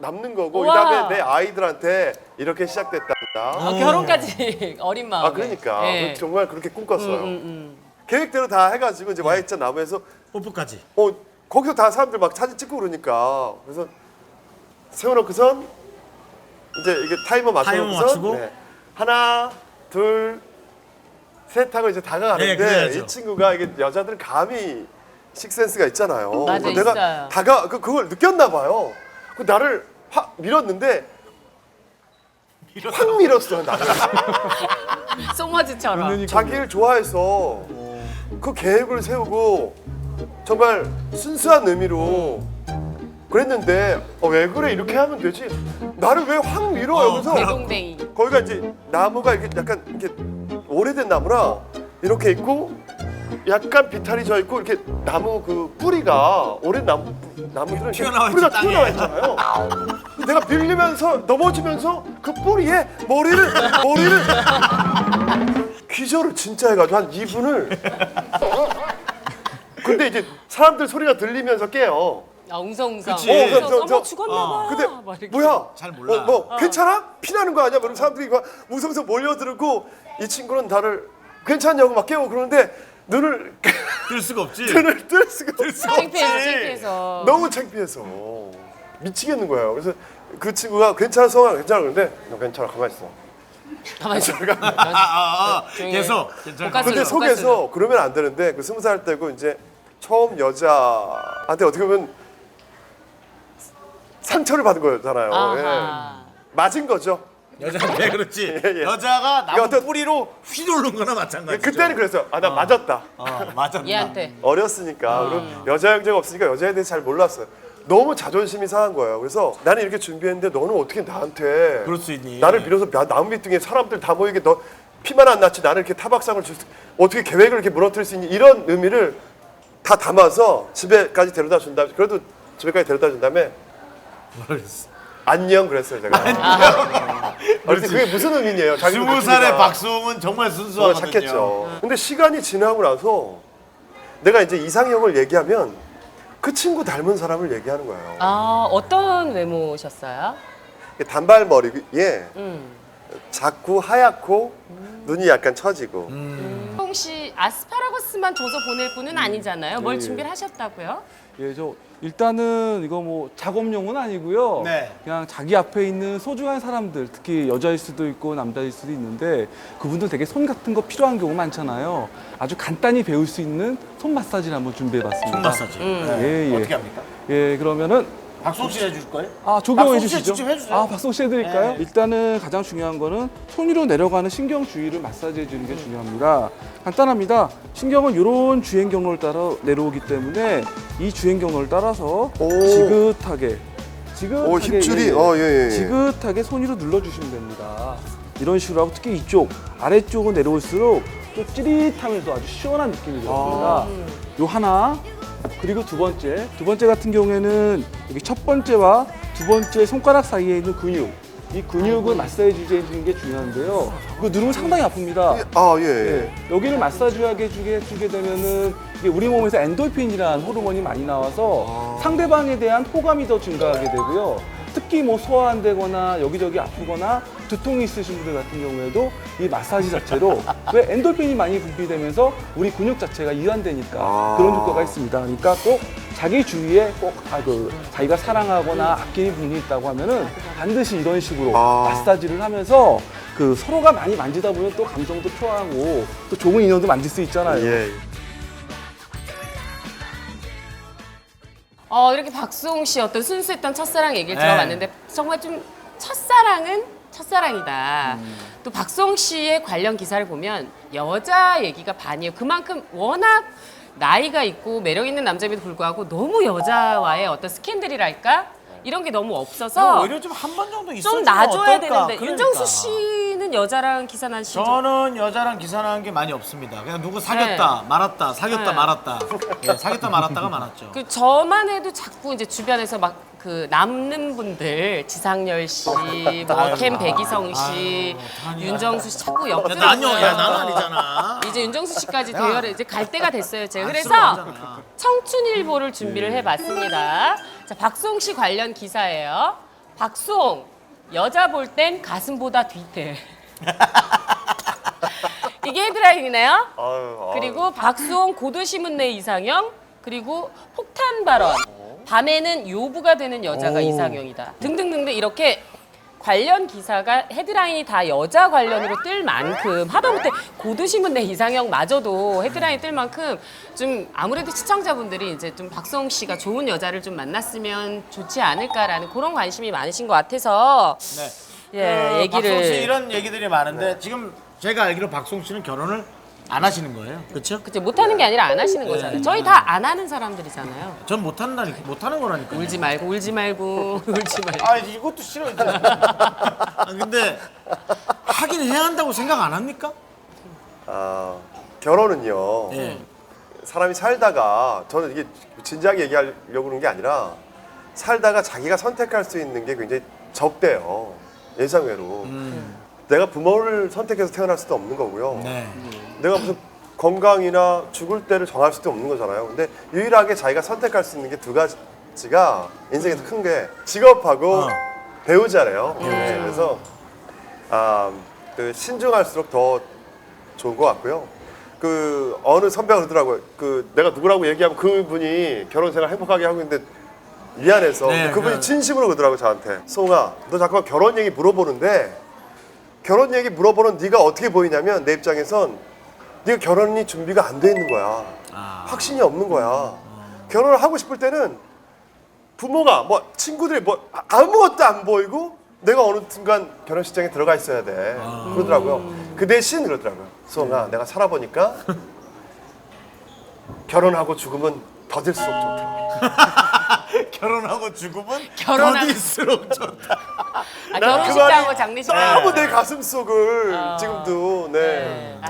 남는 거고 우와. 그다음에 내 아이들한테 이렇게 시작됐다. 아, 결혼까지 어린 마음에. 아 그러니까 예. 정말 그렇게 꿈꿨어요. 음, 음. 계획대로 다 해가지고 이제 Y자 나무에서 뽀뽀까지. 어 거기서 다 사람들 막 사진 찍고 그러니까 그래서 세워놓고선 이제 이게 타이머 맞춰놓고선 맞추고? 네. 하나 둘 셋 하고 이제 네, 다가가는데 그래야죠. 이 친구가 이게 여자들은 감이 식센스가 있잖아요. 맞아, 내가 있어요. 다가 그 그걸 느꼈나 봐요. 그 나를 확 밀었는데 확 밀었어요 나를. 송머즈처럼. 자기를 좋아해서 그 계획을 세우고 정말 순수한 의미로 그랬는데 어, 왜 그래 이렇게 하면 되지 나를 왜 확 밀어 어, 여기서 대동댕이. 거기가 이제 나무가 이게 약간 이렇게 오래된 나무라 이렇게 있고 약간 비탈이 져 있고 이렇게 나무 그 뿌리가 오랜 나무 나무들은 이렇게 튀어나와 뿌리가 땅에. 튀어나와 있잖아요. 내가 밀리면서 넘어지면서 그 뿌리에 머리를 머리를 기절을 진짜 해가지고 한 2분을 근데 이제 사람들 소리가 들리면서 깨요. 아, 웅성웅성. 그치. 어, 그래서 저, 저, 저. 어머 죽었나봐. 근데 막 이렇게. 뭐야? 잘 몰라. 어, 뭐 괜찮아? 피나는 거 아니야? 그럼 사람들이 막 무서워서 몰려들고 이 친구는 나를 괜찮냐고 막 깨우고 그러는데 눈을 뜰 수가 없지. 눈을 뜰 수가 없어. 창피해서 창피해서. 너무 창피해서 미치겠는 거예요. 그래서 그 친구가 괜찮아 성아 괜찮아 그런데 너 괜찮아 가만히 있어. 가만히 있어. 아, 아, 아. 조용히 계속. 해. 괜찮아. 근데 속에서 그러면 안 되는데 그 스무 살 때고 이제 처음 여자한테 어떻게 보면 상처를 받은 거잖아요. 예. 아하. 맞은 거죠. 여자한테 그렇지. 예. 여자가 나무 어떤- 뿌리로 휘두르는 거나 마찬가지죠. 그때는 그랬어요. 아 나 맞았다. 어, 맞았나. 얘한테. 어렸으니까 그리고 여자 형제가 없으니까 여자에 대해서 잘 몰랐어요. 너무 자존심이 상한 거예요. 그래서 나는 이렇게 준비했는데 너는 어떻게 나한테 그럴 수 있니? 나를 빌어서 나- 나무 밑둥에 사람들 다 모이게 너 피만 안 났지 나를 이렇게 타박상을 줄 수, 어떻게 계획을 이렇게 무너뜨릴 수 있니 이런 의미를 다 담아서 집에까지 데려다 준 다음에 그래도 집에까지 데려다 준 다음에 그랬어? 안녕 그랬어요 제가. 그래서 그게 무슨 의미예요? 자기도 스무 살의 느끼니까. 박수홍은 정말 정말 순수하거든요. 착했죠. 근데 시간이 지나고 나서 내가 이제 이상형을 얘기하면 그 친구 닮은 사람을 얘기하는 거예요. 아 어떤 외모셨어요? 단발머리에 음. 작고 하얗고 눈이 약간 처지고 음. 혹시 아스파라거스만 줘서 보낼 분은 아니잖아요. 뭘 준비를 하셨다고요? 예, 저 일단은 이거 뭐 작업용은 아니고요. 네. 그냥 자기 앞에 있는 소중한 사람들, 특히 여자일 수도 있고 남자일 수도 있는데 그분들 되게 손 같은 거 필요한 경우 많잖아요. 아주 간단히 배울 수 있는 손 마사지를 한번 준비해봤습니다. 손 마사지. 예, 예. 어떻게 합니까? 예, 그러면은 박수홍 씨 해줄 거예요? 아 조경호 씨 해주시죠. 직접 해주세요. 아 박수홍 씨 해드릴까요? 네. 일단은 가장 중요한 거는 손 위로 내려가는 신경 주위를 마사지해 주는 게 중요합니다. 간단합니다. 신경은 이런 주행 경로를 따라 내려오기 때문에 이 주행 경로를 따라서 오. 지긋하게 지긋하게 오 힘줄이 예, 예. 어 예, 예. 지긋하게 손 위로 눌러주시면 됩니다. 이런 식으로 하고 특히 이쪽 아래쪽은 내려올수록 또 찌릿하면서 아주 시원한 느낌이 들어옵니다. 요 하나 그리고 두 번째 두 번째 같은 경우에는 여기 첫 번째와 두 번째 손가락 사이에 있는 근육 이 근육을 마사지 해주는 게 중요한데요. 이거 누르면 상당히 아픕니다. 아 예. 예, 여기를 마사지하게 해주게, 해주게 되면은 이게 우리 몸에서 엔돌핀이라는 호르몬이 많이 나와서 상대방에 대한 호감이 더 증가하게 되고요. 특히 뭐 소화 안 되거나 여기저기 아프거나 두통이 있으신 분들 같은 경우에도 이 마사지 자체로 왜 엔돌핀이 많이 분비되면서 우리 근육 자체가 이완되니까 아. 그런 효과가 있습니다. 그러니까 꼭 자기 주위에 꼭 아, 그 자기가 사랑하거나 아끼는 분이 있다고 하면은 반드시 이런 식으로 아. 마사지를 하면서 그 서로가 많이 만지다 보면 또 감정도 표하고 또 좋은 인연도 만질 수 있잖아요. 예. 어 이렇게 박수홍 씨 어떤 순수했던 첫사랑 얘기를 네. 들어봤는데 정말 좀 첫사랑은 첫사랑이다. 음. 또 박수홍 씨의 관련 기사를 보면 여자 얘기가 반이에요. 그만큼 워낙 나이가 있고 매력 있는 남자임에도 불구하고 너무 여자와의 어떤 스캔들이랄까 이런 게 너무 없어서 오히려 좀 한 번 정도 있어 좀 놔줘야 되는데 그러니까. 윤정수 씨 는 여자랑 기사 나신 적 저는 여자랑 기사 나는 게 많이 없습니다. 그냥 누구 사귀었다 말았다 사귀었다 네. 말았다. 예, 사귀었다 말았다가 많았죠. 그 저만 해도 자꾸 이제 주변에서 막 그 남는 분들 지상렬 씨, 뭐캠 백이성 씨, 아니야. 윤정수 씨 자꾸 야, 옆으로 난요, 야, 난 아니잖아. 이제 윤정수 씨까지 대열에 이제 갈 때가 됐어요. 제가 그래서. 청춘일보를 준비를 해봤습니다. 자 박송 씨 관련 기사예요. 박수홍 여자 볼 땐 가슴보다 뒤태. 이게 헤드라인이네요. 아유. 그리고 박수홍 고도 심은 내 이상형 그리고 폭탄 발언 밤에는 요부가 되는 여자가 오. 이상형이다 등등등등 이렇게 관련 기사가 헤드라인이 다 여자 관련으로 뜰 만큼 하다못해 고도 심은 내 이상형마저도 헤드라인이 뜰 만큼 좀 아무래도 시청자분들이 이제 좀 박수홍 씨가 좋은 여자를 좀 만났으면 좋지 않을까라는 그런 관심이 많으신 것 같아서 네. 예 그 얘기를 박송 씨 이런 얘기들이 많은데 지금 제가 알기로 박송 씨는 결혼을 안 하시는 거예요. 그렇죠? 그치 못하는 게 아니라 안 하시는 거잖아요 저희 다 안 하는 사람들이잖아요 전 못한다니까 못하는 거라니까. 울지 말고 울지 말고 울지 말고 아 이것도 싫어요. 아, 근데 하긴 해야 한다고 생각 안 합니까? 아, 결혼은요. 예. 사람이 살다가 저는 이게 진지하게 얘기하려고 그러는 게 아니라 살다가 자기가 선택할 수 있는 게 굉장히 적대요. 예상외로. 내가 부모를 선택해서 태어날 수도 없는 거고요. 네. 내가 무슨 건강이나 죽을 때를 정할 수도 없는 거잖아요. 근데 유일하게 자기가 선택할 수 있는 게 두 가지가 인생에서 큰 게 직업하고 어. 배우자래요. 네, 그래서 아, 그 신중할수록 더 좋은 것 같고요. 그 어느 선배가 그러더라고요. 그 내가 누구라고 얘기하면 그분이 결혼 생활 행복하게 하고 있는데 미안해서 네, 그분이 그- 진심으로 그러더라고 저한테. 송아, 너 자꾸만 결혼 얘기 물어보는데 결혼 얘기 물어보는 네가 어떻게 보이냐면 내 입장에선 네가 결혼이 준비가 안 돼 있는 거야. 아. 확신이 없는 거야. 결혼을 하고 싶을 때는 부모가 뭐 친구들이 뭐 아- 아무것도 안 보이고 내가 어느 순간 결혼식장에 들어가 있어야 돼. 그러더라고요. 그 대신 그러더라고요. 수홍아, 내가 살아보니까 결혼하고 죽으면 더딜 수록 좋다. 결혼하고 죽으면 결혼하- 더딜수록 좋다. 아, 결혼식장하고 장례식장 너무 내 가슴 속을 지금도 네. 네.